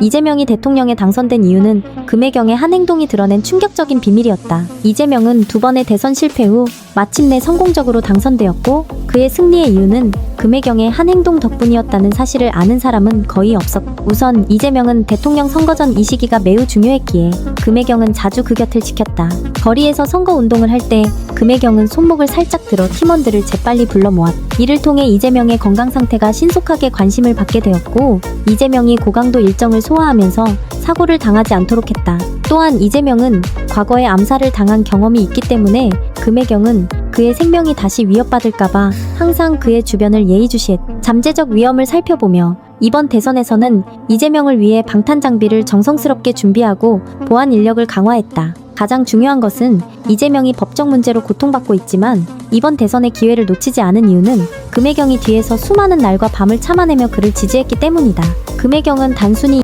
이재명이 대통령에 당선된 이유는 금혜경의 한 행동이 드러낸 충격적인 비밀이었다. 이재명은 두 번의 대선 실패 후 마침내 성공적으로 당선되었고 그의 승리의 이유는 금혜경의 한 행동 덕분이었다는 사실을 아는 사람은 거의 없었다. 우선 이재명은 대통령 선거 전 이 시기가 매우 중요했기에 금혜경은 자주 그 곁을 지켰다. 거리에서 선거 운동을 할 때 금혜경은 손목을 살짝 들어 팀원들을 재빨리 불러 모았다. 이를 통해 이재명의 건강 상태가 신속하게 관심을 받게 되었고 이재명이 고강도 일정을 소화하면서 사고를 당하지 않도록 했다. 또한 이재명은 과거에 암살을 당한 경험이 있기 때문에 금혜경은 그의 생명이 다시 위협받을까봐 항상 그의 주변을 예의주시했. 잠재적 위험을 살펴보며 이번 대선에서는 이재명을 위해 방탄 장비를 정성스럽게 준비하고 보안 인력을 강화했다. 가장 중요한 것은 이재명이 법적 문제로 고통받고 있지만 이번 대선의 기회를 놓치지 않은 이유는 금혜경이 뒤에서 수많은 날과 밤을 참아내며 그를 지지했기 때문이다. 금혜경은 단순히